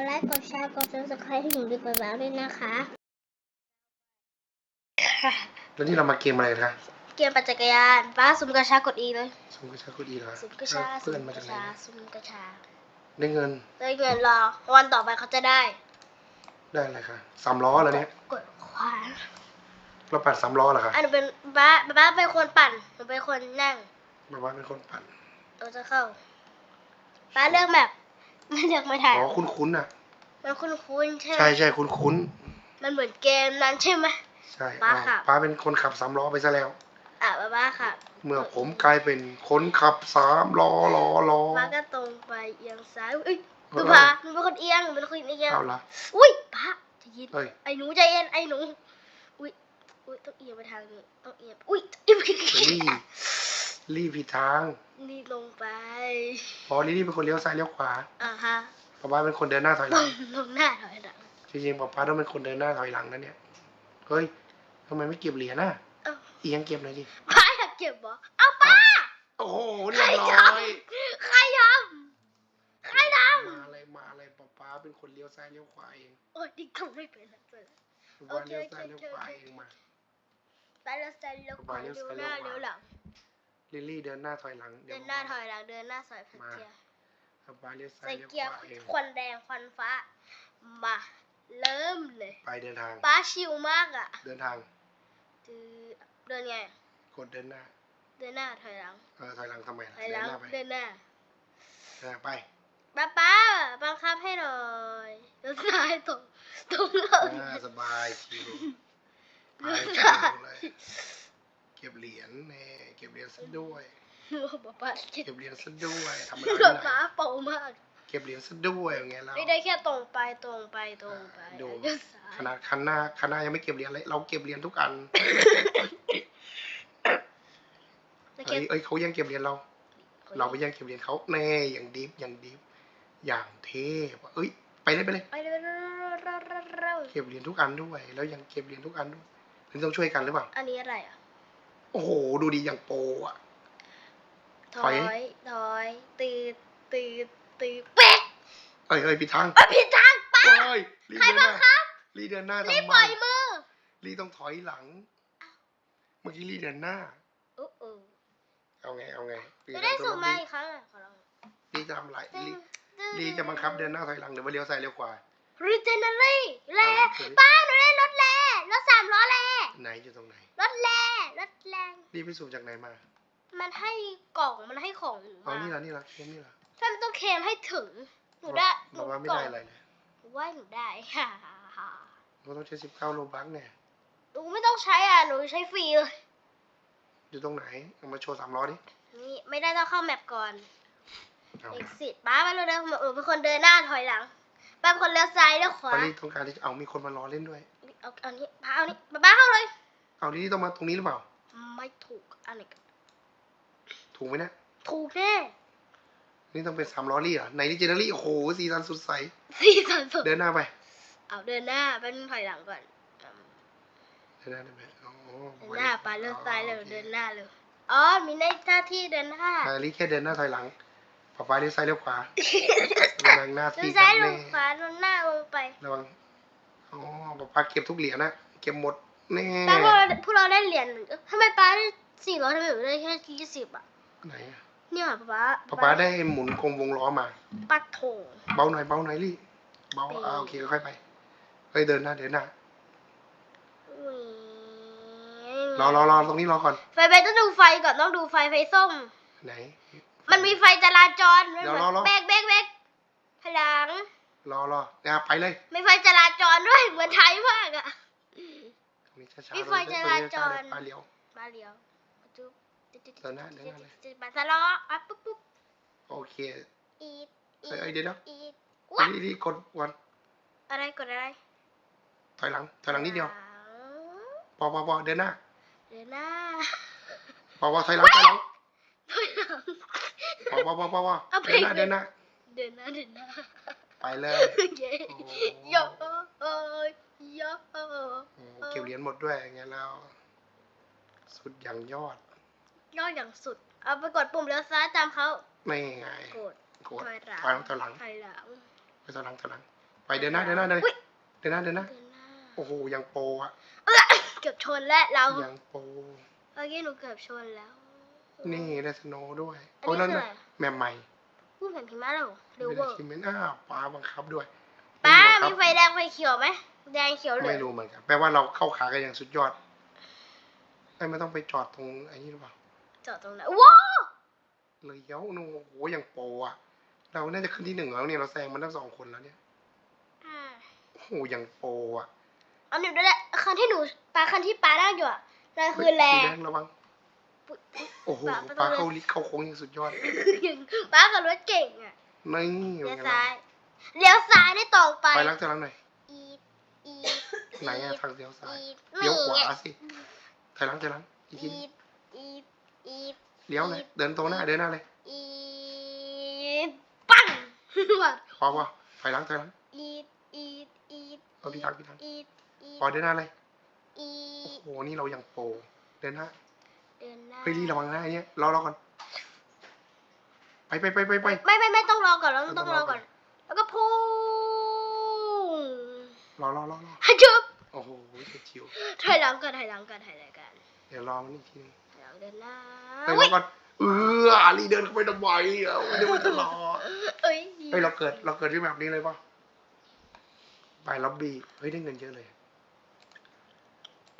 ดไลค์ กดแชร์ กด subscribe ให้หนูดีกว่าแล้วด้วยนะคะ ค่ะ แล้วนี่เรามาเกมอะไรคะเกียร์ปั่นจักรยานป้าซุมกระชากดอีเลยสมกระชาคุดีเหรอซุมกระชาเอาซุเพื่อนมมากจากระไหนชาซุมกระชาได้เงินได้เงินรอวันต่อไปเขาจะได้ ได้อะไรคะสามล้อแล้วเนี่ยกดขวาเราปั่นสามล้อเหรอคะอันนเป็นป้าป้าเป็นคนปั่นหนูเป็นคนนั่ง แบบว่าเป็นคนปั่นเราจะเข้าป้าเลือกแบบ ไม่เลือกไม่ถ่ายอ๋อคุ้นๆอะมันคุ้นๆใช่ไหมใช่ใช่คุ้นมันเหมือนเกมนั้นใช่ไหม ๆใช่ป้าอ๋อขับป้าเป็นคนขับสามล้อไปซะแล้ว อะป้าป้าค่ะเมื่อผมกลายเป็นคนขับสามล้อล้อล้อป้าก็ตรงไปเอียงซ้ายอุ้ยเอดูอพาหนูเป็นคนเอียงหนูเป็นคนเอียงเอาละอุ้ยป้าใจะยิน เอ้ยไอ้หนูใจเย็นไอ้หนู อุ้ยอุ้ยต้องเอียงไปทางนี้ต้องเอียงอุ้ยอีรีบรี บผิดทาง นี่ลงไปพอลิลี่เป็นคนเลี้ยวซ้ายเลี้ยวขวาอ่าฮะป้าป้าเป็นคนเดินหน้าถอยหลลัง งลงหน้าถอยหลังจริงๆป้าป้าต้องเป็นคนเดินหน้าถอยหลังนะเนี่ย เฮ้ยทำไมไม่เก็บเหรียญน่ะเอ้าเอียงเก็บหน่อยดิ ป้าอยากเก็บเหรอเอาป้า โอ้โหเรียบร้อยใครทำใครทมาอะไรมาอะไรป๊าป๊าเป็นคนเลี้ยวซ้ายเลี้ยวขวาเองำโอ้ยดิทำไม่เป็นแล้วเจอป๊าป๊าเลี้ยวซ้ายเลี้ยวขวาเองมา ไปแล้วเสร็จแล้วป้าเดี๋ยวเลี้ยวซ้ายหน้าเลี้เดี๋ยยววขวาหลัง ลิลลี่เดินหน้าถอยหลังเดินหน้าถอยหลังเดินหน้าสอยพัดเกียร์ป๊าป๊าเลี้ยวซ้าใส่ยเลี้ยวเกียร์ขวาเองควันแดงควันฟ้ามาเริ่มเลย ไปเดินทางป้าชิวมากอะ เดินทางจือเดินไง กดเดินหน้า เดินหน้าถอยหลังเออถอยหลังทำไมถอยหลังเดินหน้าไปเดินหน้าเดินหน้าไปป้าป้าบังคับให้หน่อยเดินซ้ายตรงตรงเลยอ่าสบายชิวไปเดินชิซ้าวยเลย เก็บเหรียญแน่เก็บเหรียญซะด้วยป้าป้าเก็บเก็บเหรียญซะด้วยทำอะไรป้าที่ไหนป้าเป่ามาก เก็บเหรียญซะด้วยอย่างเงี้ยเราไม่ได้แค่ตรงไปตรงไปตรงไปดูเดินซ้ายขนาดคันหน้าคันหน้ายังไม่เก็บเหรียญเลยเราเก็บเหรียญทุกอันแล้วเอ้แค่ยเอ้ยเขายังเก็บเหรียญเรา เราไปยังเก็บเหรียญเขาแน่อย่างดิฟอย่างดิฟอย่างเทพเอ้ยไปเลยไปเลย ไปเลยเร็วเร็วเร็วเร็วเก็บเหรียญทุกอันด้วย แล้วยังเก็บเหรียญทุกอันด้วยหรือต้องช่วยกันหรือเปล่า อันนี้อะไรอะ โอ้โห ดูดีอย่างโปรอะ ถถออย ย ถอยตีดตีดตีดเป๊ะเอ้ยเอ้ยผิดทางอะผิดทางป้า เอ้ยรีใครเดินหบังน้าคับรีเดินหน้ารีบทำปไมล่อยมือรีต้องถอยหลัง เมื่อกี้รีเดินหน้าโอ้โหเอาไง เอาไงรีจะได้ทำตัวส่งมารีอีกครั้งอะขอลองรีจะทำอะไรรีรีจะบังคับเดินหน้าถอยหลังหรือว่าเลี้ยวซ้ายเลี้ยวขวา รีเจเนอรี่แร่เอาสิป้าหนูได้รถแร่รถสามล้อแร่ไหนอยู่ตรงไหน รถแร่รถแรงรีไปสูบจากไหนมา มันให้กล่องมันให้ของหนูอ๋อมานี่ละนี่ละเค็มนี่ละถ้ามันต้องเคลมให้ถึง หนูได้หนูบอกว่าไม่กล่ได้องอะไรเลยหนูว่าหนูได้ฮ่าฮ่าฮ่าเราต้องใช้สิบเก้าโลบักเนี่ยหนูไม่ต้องใช้อะหนูใช้ฟรีเลยอยู่ตรงไหนเอามาโชว์สามล้อดินี่ไม่ได้ต้องเข้าแมปก่อนเอา exit ป้าไปเลยเด้อหนูเป็นคนเดินหน้าถอยหลัง ป้าเป็นคนเลี้ยวซ้ายเลี้ยวขวาตอนนี้ต้องการที่จะเอามีคนมารอเล่นด้วย เอาเอานี้ป้าเอานี้ป้าป้าเข้าเลยเอานี่ต้องมาตรงนี้หรือเปล่า ไม่ถูกอันนี้ถูกไหมเนะถูกแน่นี่ต้องเป็นสามล้อรี่เหรอในดิจิทัลลี่โอ้โหสีสันสดใสสี่สามสองเดินหน้าไป เอาเดินหน้าเป็นถอยหลังก่อนอืมเดินหน้าได้ไหมอ๋อเดินหน้าป้าเลี้ยวซ้ายเลยเดินหน้าเลยอ๋อมีหน้าที่เดินหน้าอ่าลี่แค่เดินหน้าถอยหลัง ป๊าป๊าเลี้ยวซ้ายเลี้ยวขวาระวังหน้าเลี้ยที่วซ้ายลแน่งขวาลงหน้าลงไประวังอ๋อป๊าป๊าเก็บทุกเหรียญนะเก็บหมดแน่ป้าพวกเราพวกเราได้เหรียญหนึ่งเอ้ยทำไมป้าได้สี่ร้อยทำไมหนูได้แค่ยี่สิบอะไหนอะเนี่ยป้าป๊าป๊าได้หมุนกลมวงล้อมา ปัดโถเบาหน่อยเบาหน่อยลี่เบาปีอ่าโอเคค่อยๆไปเฮ้ยเดินหน้าเดินหน้าอุ๊ยรอรอรอตรงนี้รอก่อน ไฟไปต้องดูไฟก่อนต้องดูไฟไฟส้มไหน มันมีไฟจราจรมันเดี๋ยวเหมืรอรออนเบรกเบรกเบรกพลังรอรอเนี่ยไปเลยมีไฟจราจรด้วยเหมือนไทยมากอะ ตรงนี้ช้าๆมีไฟตรงนี้จราจร ไปเลี้ยว มาเลี้ยวจุ๊บเดินหน้าเดินหน้าเลย มาสล้ออะปุ๊บปุ๊บโอเคอีดอีเอ้ยเอ้ยเดี๋ยวเดี๋ยวอีดอัว้านนี้นี่กดวันอะไรกดอะไรถอยหลังถอยหลังนิดเดียวหลังพอพอพอเดินหน้าเดินหน้าพอพอถอยหลังถอยหลังถอยหลัง พอพอพอพอพอเอาไป เดินหน้าเดินหน้าเดินหน้าเดินหน้าไปเลยเย้โอ้โยเอ้ยโยโอ้เก็บเหรียญหมดด้วยไงแล้ว สุดอย่างยอดยอดอย่างสุด เอาไปกดปุ่มเลี้ยวซ้ายตามเขาไม่ไงกดกดถอยหลังถอยหลังถอยหลังถอยหลังไปถอยหลังถอยหลัง ไปเดินหน้าเดินหน้าเลยอุ๊ยเดินหน้าเดินหน้าเดินหน้าโอ้โหยังโปรอะเอ้อเกือบชนแล้วเรา ยังโปร เมื่อกี้หนูเกือบชนแล้ว นี่ได้สโนว์ด้วยอันนี้โอ้ยนั่นคือน่ะอะไรแมปใหม่พูดแผ่นพิมพ์มาแล้วเหรอเร็วไม่เวได้อร์คิดไม่อ้าวป้าบังคับด้วยป้าบัมีงไฟคับแดงไฟเขียวไหมแดงเขียวเหลืไม่องรู้เหมือนกันแปลว่าเราเข้าขากันอย่างสุดยอดไอ้ไม่ต้องไปจอดตรงไอ้นี่หรือเปล่าจอดตรงไหนว้าวเลยเย้านู่นโอ้โหยังโปรอะเราน่าจะขึ้นที่หนึ่งแล้วเนี่ยเราแซงมันทั้งสองคนแล้วเนี่ยอ่าโอ้โหยังโปรอะเอาหนูด้วยแหละคันที่หนูปลาคันที่ปลานั่งอยู่อะนั่นคือแรสีงแดงระวัง โอ้โหปลาปลาประตูเข้าลิเข้าโค้งอย่างสุดยอดป้าขับรถเก่งอะนี่เลี้ยวเป็นไงซ้าล่ะยเลี้ยวซ้ายได้ตรงไปไปล้างเท้าหน่อยอีดอีดไหนอะทางเลี้ยวซ้ายอีดเลี้ยวขวานี่สิถอยหลังถอยหลังอีกทีอีดอีดอีดเลี้ยวเลยเดินตรงหน้าเดินหน้าเลยอีดปังพอพอถอยหลังถอยหลังอีดอีดอีดเอาพี่ทักพี่ทักอีดอีดพอเดินหน้าเลยอีโอ้ดโหนี่เรายังโปรเดินหน้า เดินหน้าเฮ้ยรีระวังหน้าไอ้เนี่ยรอรอก่อน ไปไปไปไปไปไม่ไม่ไม่ต้องรอก่อนเราต้ต้อองงรรออก่ก่ออนนแล้วก็พุ่งรอรอรอรอฮัจุบโอ้โหชิวถอยหลังก่อนถอยหลังก่อนถอยหลังก่อนๆเดี๋ยวรอมันอีกทีนึงถอยหลังเดินหน้าเฮ้ยรอุ๊อยก่อนเอออาลีเดินเข้าไปทำไมอะเดี๋ยวมันจะรอเอ้ยเฮ้ยเราเกิดเราเกิดที่แบบนี้เลยป่ะไปล็อบบี้เฮ้ยได้เงินเยอะเลย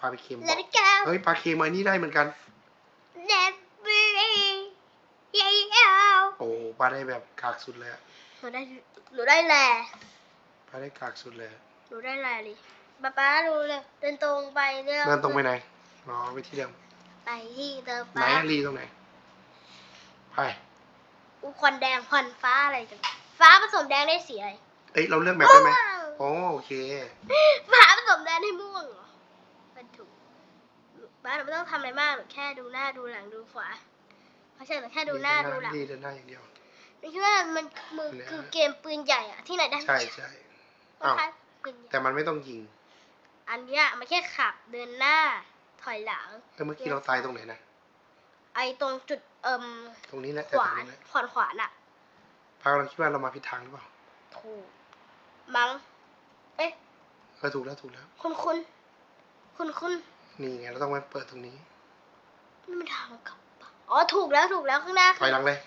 ปลาไปเค็มบเลอกดก้าเฮ้ยปลาเค็มอันนี้ได้เหมือนกัน เลดบีเย้เย้โอ้ปลาได้แบบกากสุดเลยอะหนูได้หนูได้แลปลาได้กากสุดเลยอะหนูได้แลดิป๊าป๊าดูเลยเดินตรงไปเร็วเดินตรงไปไหนอ๋อไปที่เดิมไปที่เดิมไหนป๊าอะลีตรงไหนไปอู้ควันแดงควันฟ้าอะไรจังฟ้าผสมแดงได้สีอะไรเอ้ยเราเลือกแบบได้ไหมม่วงโอ้โอเคฟ้าผสมแดงให้ม่วงเหรอมันถูก บ้านเราไม่ต้องทำอะไรมากหรอกแค่ดูหน้าดูหลังดูขวาเพราะฉะนั้นแค่ดูหน้าดูหลังดีเดินหน้าอย่างเดียว ไม่คิดว่ามันมือคือเกมปืนใหญ่อะที่ไหนได้ใช่ใช่คล้ายๆปืนใหญ่แต่มันไม่ต้องยิง อันเนี้ยมันแค่ขับเดินหน้าถอยหลังแล้วเมื่อกี้เราตายตรงไหนนะไอ้ตรงจุดเอิ่มตรงนี้แหละขแต่ตรวางนนี้แหละขวานขวานอะพาเราคิดว่าเรามาผิดทางหรือเปล่าถูกมั้งเอ๊ะเออถูกแล้วถูกแล้ว คุณคุณคุณคุณ นี่ไงเราต้องมาเปิดตรงนี้นี่มันทางกลับปะอ๋อถูกแล้วถูกแล้วข้างหน้าถอยหลังเลย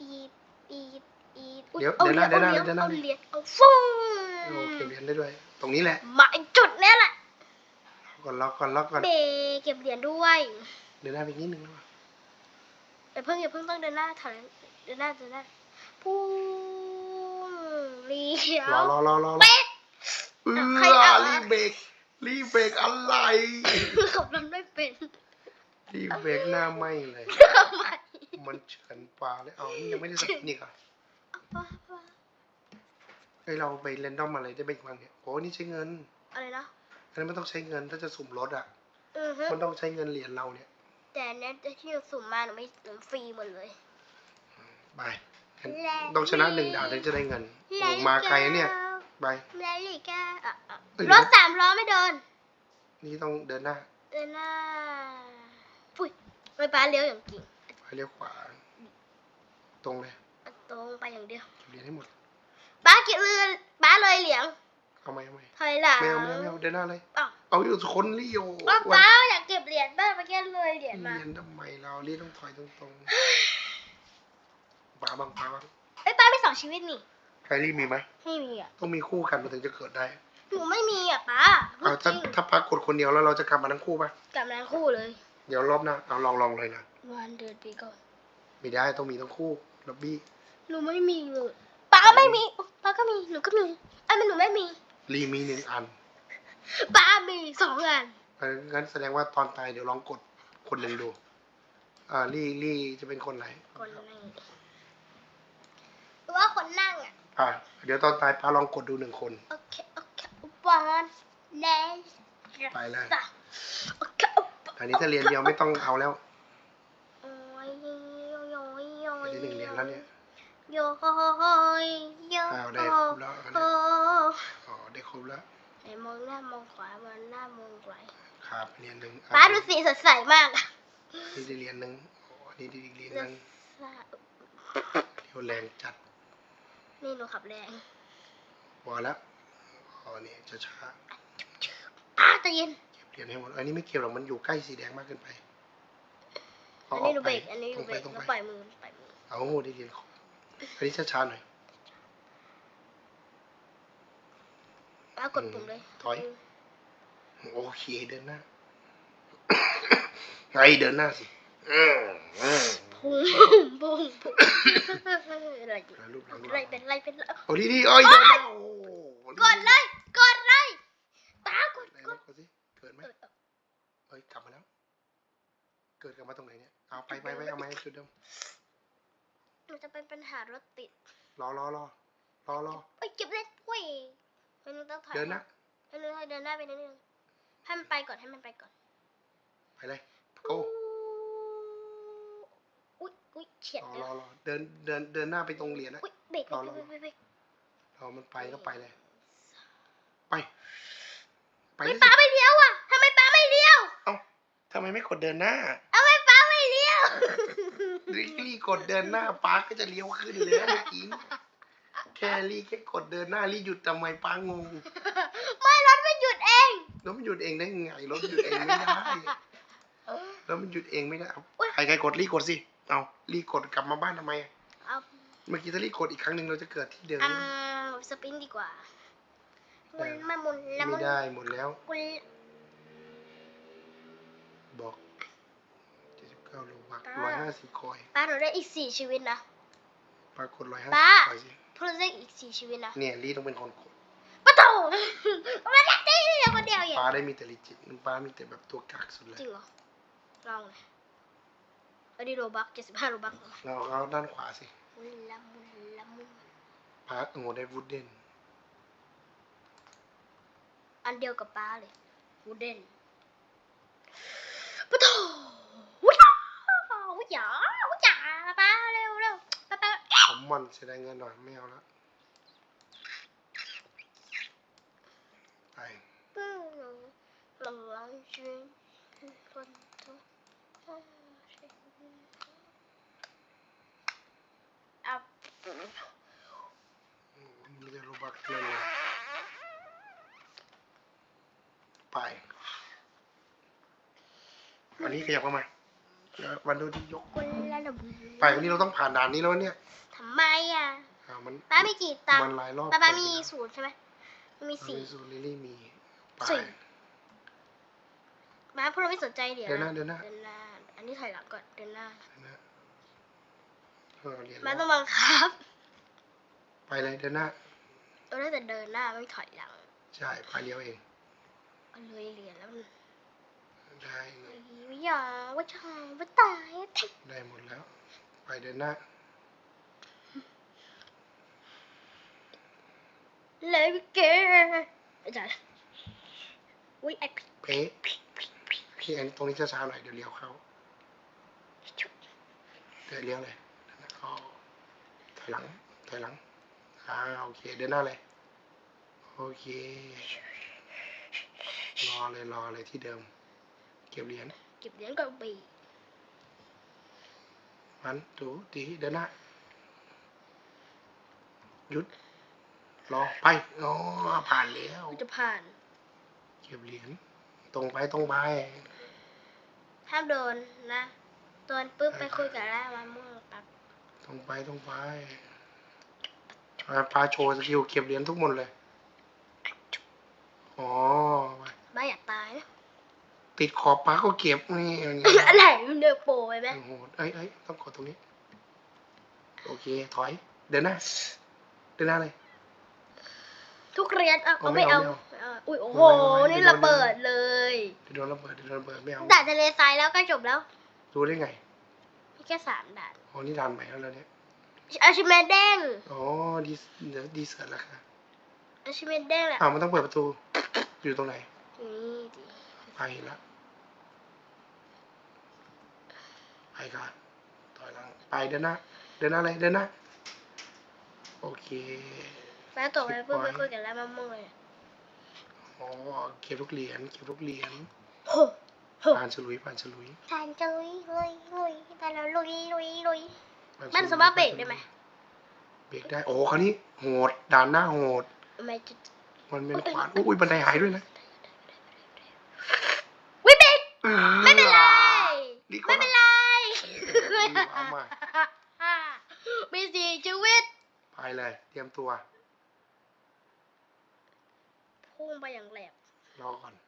อีดอีดอีดเดี๋ยวอาเดินหน้าอาเดินหน้าลี้วเดินหน้าเอาเหรียญเอาฟุ้งโอเคเรียนได้ด้วย ตรงนี้แหละมาไอ้จุดเนี้ยแหละก่อนล็อกก่อนล็อกก่อนเบเก็บเหรียญด้วยเดินหน้าไปนิดนึงแล้วอย่าเพิ่งอย่าเพิ่งต้องเดินหน้าถอยเดินหน้าเดินหน้าพุ่งเลี้ยรอวรอรอรอเป๊ะเอใครอเอาอะ รีบเบรก รีบเบรกอะไรขับรถไม่เป็นรีบเบรกหน้าไหมเลย ทำไมมันเฉือนปลาเลยเอานี่ยังไม่ได้สักนี่ก่อนเฮ้ยเราไปเรนดอมอะไรได้บ้างเนี่ยโอ้นี่ใช้เงินอะไรนะอันนี้มันต้องใช้เงินถ้าจะสุ่มรถอะ อือฮึมันต้องใช้เงินเหรียญเราเนี่ยแต่อันเนี้ยที่หนูสุ่มมาหนูไม่หนูฟรีหมดเลย ไปงั้นต้องชนะหนึ่งด่านถึงจะได้เงินโอ้มาไกลนะเนี่ย ไปแล้วลีกาอะอะเอ้ยรถสามล้อไม่เดิน นี่ต้องเดินหน้า เดินหน้าปุ้ยไม่ป้าเลี้ยวอย่างจริงไปเลี้ยวขวา ตรงเลยตรงไปอย่างเดียวเก็บเหรียญให้หมดป้าเก็บเรือป้าเลยเหลียงเอาไหมเอาไหมถอยหลังไม่เอาไม่เอาไม่เอาเดินหน้าเลยอ้าวเอาอยู่คนเลี้ยวป้าวันป้าอยากเก็บเหรียญบ้างไปแค่เลยเหรียญมาเรียนทำไมเราเรียนต้องถอยตรงๆปาบังปาบังไอ้ยป้าไม่สองชีวิตนี่ ใครรีบมีไหมไม่มีอะต้องมีคู่กันมันถึงจะเกิดได้หนูไม่มีอะป้าพูเอาดจถ้าริงถ้าพักกดคนเดียวแล้วเราจะกลับมาทั้งคู่ป่ะกลับมาทั้งคู่เลย เดี๋ยวรอบหน้าเอาลองลองเลยนะวันเดือนปีก่อนไม่ได้ต้องมีทั้งคู่ล็อบบี้หนูไม่มีเลยป้าไม่มีป้าก็มีหนูก็มีไอ้มันหนูไม่มีรีมีหนึ่งอันป้ามีสองอันเอองั้นแสดงว่าตอนตายเดี๋ยวลองกดคนหนึ่งดูอ่าลี่ลี่จะเป็นคนไหนคนนั่งหรือว่าคนนั่งอะ อ่าเดี๋ยวตอนตายปาลองกดดูหนึ่งคน โอเค โอเควันเลสไปเลยโอเคโอเคอันนี้ถ้าเรียนเดียวไม่ต้องเอาแล้วโอ้ยโยโยโยอันนี้หนึ่งเรียนแล้วเนี่ยโยโยโยอ้าวได้ครบแล้วอันโอ้นี้อ๋อได้ครบแล้วไหนมองหน้ามองขวามองหน้ามองขวาครับเรียนหนึ่งป้าดูสีสดใสมากอะนี่ได้เรียนหนึ่งอ๋อนี่ได้อีกเรียนหนึ่งเรียวแรงจัด นี่หนูขับแรงพอแล้วอเนี่ยช้าอ้าใจะเย็นๆเก็บเหรียญให้หมดอันนี้ไม่เกี่ยวหรอกมันอยู่ใกล้สีแดงมากเกินไปอัเอานอนี้อกหนูไปเบรกอันนี้หตนูรงเบไปรกตรงแล้วไปปล่อยมือปล่อยมือเอาได้เหรียญครบอันนี้ช้าๆหน่อยป้ากดปุ่มเลยถอยโอเคเดินหน้าไงเดินหน้าสิ พุงพุ่งพุงอะไรอยู่แล้วรูปหลังรูปหอะไรลังเป็นอะไรเป็นอะไรโอ้ดีดีๆเอ้ยเดินหน้าโอ้กดเลยกดเลยป้ากดไหนกไหนดสิเกิดไหมเออเอ้ยกลับมาแล้ว เกิดกลับมาตรงไหนเนี่ยเอาไปไปไปเอาไม้จุดเดิมมันจะเป็นปัญหารถติดรอรอรอรอรอเอ้ยเก็บเลยเว้ยมันต้องถอยเดินนะให้มันให้เดินหน้าไปนิดนึงให้มันไปก่อนให้มันไปก่อนไปเลยโก้ อุ้ยอุ้ยเฉียดรอแล้รวอรอเดินเดินเดินหน้าไปตรงเหรียญนะอุ้ยเบรกรอรอเบรกเบรกเบรกรอมันไปก็ไปเลย ไป ไปเฮ้ยสิป้าไม่เลี้ยวอะทำไมป้าไม่เลี้ยว เอ้าทำไมไม่กดเดินหน้าทำไมป้าไม่เลี้ยวรีกดเดินหน้าป้าก็จะเลี้ยวขึ้นแล้วเมื่อกี้แค่รีแค่กดเดินหน้ารีหยุดทำไมป้างง ไม่รถไม่หยุดเองแล้วมันหยุดเองได้ไงรถหยุดเองไม่ได้แล้วมันหยุดเองไม่ได้เอาใครใครกดรีกดสิ เอารีกดกลับมาบ้านทำไมอะเอาเมื่อกี้ถ้ารีกดอีกครั้งหนึ่งเราจะเกิดที่เดิมอืมสปรินต์ดีกว่ามุนมามุนละมุไม่นได้หมดแล้ว กุลบอกเจ็ดสิบเก้าโลบักร้อยห้าสิบคอยป้าหนูได้อีกสี่ชีวิตนะ ปรากฏร้อยห้าป้าสิบคอยสิพวกเราได้อีกสี่ชีวิตนะเนี่ยรีต้องเป็นคนกดปะโถมันได้ได้เดียวคนเดียวอย่าง ป้าได้มีแต่ลิจิตป้ามีแต่แบบตัวกากสุดเลยจริงเหรอลองเลยเอาดีโรบักเจ็ดสิบห้าโรบัก เราเอาด้านขวาสิ มุนละมุนละมุน ป้าโอ้โหได้วูดเดน อันเดียวกับป้าเลยวูเดนปะโถวุ้ยาวุ้ยาวุ้ยาป้าเร็วเร็วป้าป้า ผมมันเสียดายเงินหน่อยไม่เอาละไป 不能冷狼君分头 มีแต่โลบักนั่นเลยไป วันนี้ขยับเข้ามาเดี๋ยววันดูที่ยก คนละลไปวันนี้เราต้องผ่านด่านนี้แล้วเนี่ยทำไมอะอ่ามัน ป้ามีกี่ตังมันค์หลายรอบป้าป้าเกินมีไปแล้วศูนย์ใช่ไหมมันมีมันสี่มีสูตรลิลลี่มีไปสี่ป้าพวกเราไม่สนใจเดี๋ยวเดินหน้าเดินหน้าเดินหน้าอันนี้ถอยหลังก่อนเดินหน้านะ เออเรียนป้าแล้วต้องบังคับ ไปเลยเดินหน้าเราได้แต่เดินหน้าไม่ถอยหลังใช่ไปเลี้ยวเองเอาเลยเรียนแล้วมันได้เลยวิยาว่าชาว่าตายอะได้หมดแล้ว ไปเดินหน้าเลยพี่เกอาจารย์อุ้ยไอผิดเป๊ะพี่อันตรงนี้ช้าๆหน่อยเดี๋ยวเลี้ยวเข้าเดี๋ยวเลี้ยวเลยแล้วก็ถ อยหลังถอยหลังอ่าโอเคเดินหน้าเลยโอเค รอเลยรอเลยที่เดิม เก็บเหรียญเก็บเหรียญกับบีมันดูดีเดินหน้าหยุดรอไปอ๋อผ่านแล้วมันจะผ่าน เก็บเหรียญตรงไปตรงไปห้ามโดนนะโดนปุ๊บไปคุยกับล่ามาม่วงปั๊บ ตรงไปตรงไปอ่าปลาโชว์สกิลเก็บเหรียญทุกหมดเลย อ๋อบ้าอยากตายนะ ติดขอบปลาก็เก็บนี่อันนี้อะไรมันเดือโปรไปไหมโอ้โหเอ้ยเอ้ยต้องกดตรงนี้ โอเค ถอย เดินหน้า เดินหน้าเลย ทุกเหรียญเอาเอาเอาไม่ไม่เอาเอาไม่เอาอุ้ยโอ้โหไม่เอาไม่เอานี่เดี๋ยวระเบิดเลยเดี๋ยวโดนระเบิดเดี๋ยวโดนระเบิดไม่เอาด่านทะเลทรายแล้วก็จบแล้ว รู้ได้ไงมี แค่สามด่านอ๋อนี่ด่านใหม่แล้วเหรอเนี่ยอาชิเมนเด้งอ๋อดีเดี๋ยวดีเสิร์ตแล้วค่ะอาชิเมนเด้งแหละอ้าวมันต้องเปิดประตู อยู่ตรงไหน นี่ดิไปละไปก่อนถอยหลังไปเดินหน้าเดินหน้าเลยเดินหน้าโอเคแล้วต่อไปปุ๊บไปคุยกับล่ามาม่วงเลยอ๋อเก็บลูกเหรียญเก็บลูกเหรียญโหโห ผ่านฉลุยผ่านฉลุยทานจุยลุยลุยไปแล้วลุยลุยลุยผ่ฉลุยมันสามารถเบรกได้ไหมเบรกได้โอ้คราวนี้โหดด่านหน้าโหดไม่จะมันเป็นขวานอุ้ยบันไดหายด้วยนะวิบิกเออไม่เป็นไรดีกไม่ว่าเป็นไรเอามามีสี่ชีวิตไปเลย เตรียมตัวพุ่งไปอย่างแหลมรอก่อนพุ่ง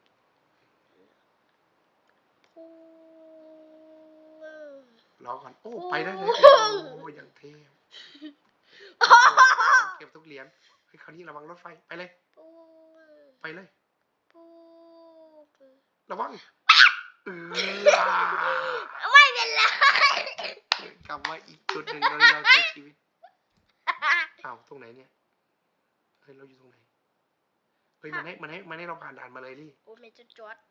รอก่อนโอ้ไปได้เลยโอ้โหโอ้ยังเท่เก็บทุกเหรียญเฮ้ยคราวนี้ระวังรถไฟไปเลยพุ่งไปเลยพุ่งระวังเออไม่เป็นไรกลับมาอีกจุดหนึ่งเราเราใช้ชีวิตอ้าวตรงไหนเนี่ยเฮ้ยเราอยู่ตรงไหนเฮ้ยมันให้มันให้มันให้เราผ่านด่านมาเลยดิโอ้เมจจอร์ดต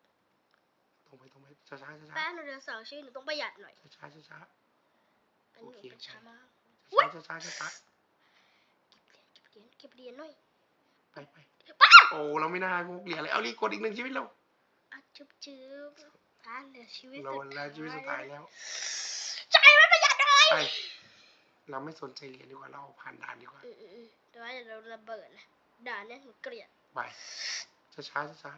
รงไปตรงไปช้าช้าช้าช้าแป้งหนูเดือสองชื่อหนูต้องประหยัดหน่อยช้าช้าช้าอันนี้หนูโอเคเป็นช้ามากช้าช้าช้าช้าช้าเก็บเหรียญเก็บเหรียญหน่อยไปไปโอ้เราไม่น่างกเหรียญเลยเอารีกดอีกหนึ่งชีวิตเราอะจุ๊บจุ๊บร้านเหลือชีวิตเราสุดแล้วชีวิตสุดท้ายแล้วใจมันประหยัดหน่อยไปเราไม่สนใจเหรียญดีกว่าเราผ่านด่านดีกว่าอืมอืมอืมเดี๋ยวว่าจะโดนระเบิดนะด่านเนี้ยหนูเกลียดไปช้าช้าช้าช้า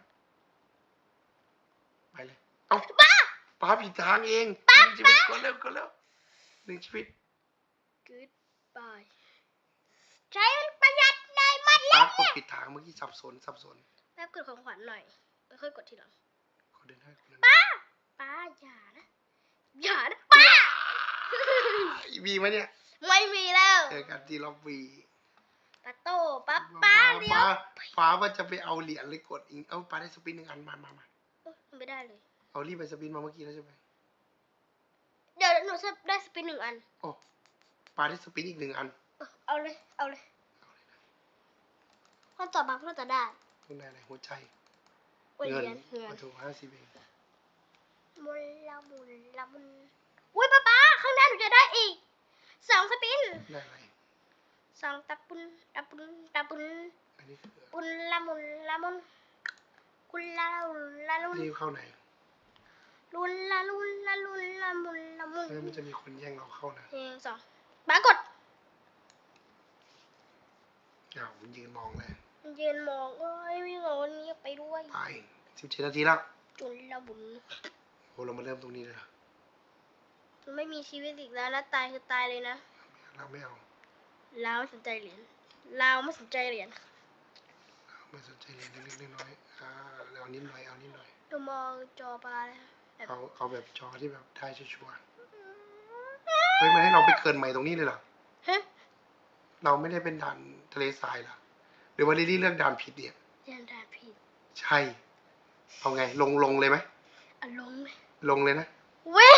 ไปเลย เอ้าป้าป้าผิดทางเองหนึ่งชีวิตกดเร็วกดเร็วหนึ่งชีวิต goodbye ใช้มันประหยัดหน่อยมันป้ากดผิดทางเมื่อกี้สับสนสับสนแป๊บกดของขวัญหน่อยแล้วค่อยกดทีหลังกดเดินได้กดเดินได้ป้าป้าอย่านะอย่านะป้ามีไหมเนี่ยไม่มีแล้วเจอกันที่ล็อบบี้ป้าโตป้าป้าเลี้ยว ป้าป้าว่าจะไปเอาเหรียญเลยกดอีกเอาป้าได้สปินหนึ่งอันมามามาโอ๊ย ไม่ได้เลย เอารีบไปสปินมาเมื่อกี้แล้วใช่ไหมเดี๋ยวหนูจะได้สปินหนึ่งอัน โอ้ป้าได้สปินอีกหนึ่งอันเออเอาเลย เอาเลยข้อต่อมาเพื่อจะได้ต้องได้อะไรหัวใจโอ้ยเงิเหรียญเงินมาถูกห้าสิบเองมุนละมุนละมุนอุ้ยป้าป้าข้างหน้าหนูจะได้อีกสองสปินได้อะไรสองตะปุนตะปุนตะปุนอันนี้คือ ปุนละมุนละมุน กุลละลุนละลุนรีบเข้าไหนลุนละลุนละลุนละมุนละมุนเฮ้ยมันจะมีคนแย่งเราเข้านะหนึ่งสองปรากฏอ้าวมันยืนมองเลยยืนมองเอ้ยวิ่งเอาวันนี้ไปด้วยไปสิบเจ็ดนาทีแล้วจุนละบุนโอ้เรามาเริ่มตรงนี้เลยเหรอมันไม่มีชีวิตอีกแล้วนะตายคือตายเลยนะเราไม่เอาลาวไม่สนใจเหรียญลาวไม่สนใจเหรียญเรา ไม่สนใจเรียนเล็กๆน้อยๆอ่าเอานิดหน่อยเอานิดหน่อยดูมองจอปลาเลยแบบเอาเอาแบบจอที่แบบได้ชัวร์ๆเฮ้ยมันให้เราไปเกินใหม่ตรงนี้เลยเหรอฮะเราไม่ได้เป็นด่านทะเลทรายเหรอหรือว่าลิลลี่เลือกด่านผิดเนี่ยเรียนดาผิดใช่เอาไงลงลงเลยไหมอารมณ์ลงเลยนะ เว้ย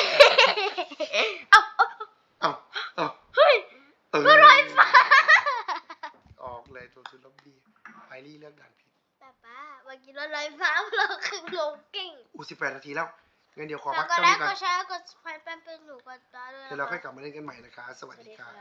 เอาเอา เอ้าเอ้า เฮ้ย เออ รถไฟฟ้า ออกเลยตัวสุดลบบี้ไอรี่เลือกด่านผิด ป้าป้ ลอกี้รถไฟฟ้าเราคือลงเก่งอู้สิบแปดนาทีแล้วงั้นเดี๋ยวขอพักก็เท่าได้นี้ก่อนก็แชร์กดสไปร์เป็นหนูกดตาด้วยเดี๋ยวเราค่อยกลับมาเล่นกันใหม่นะคะ สวัสดีค่ะ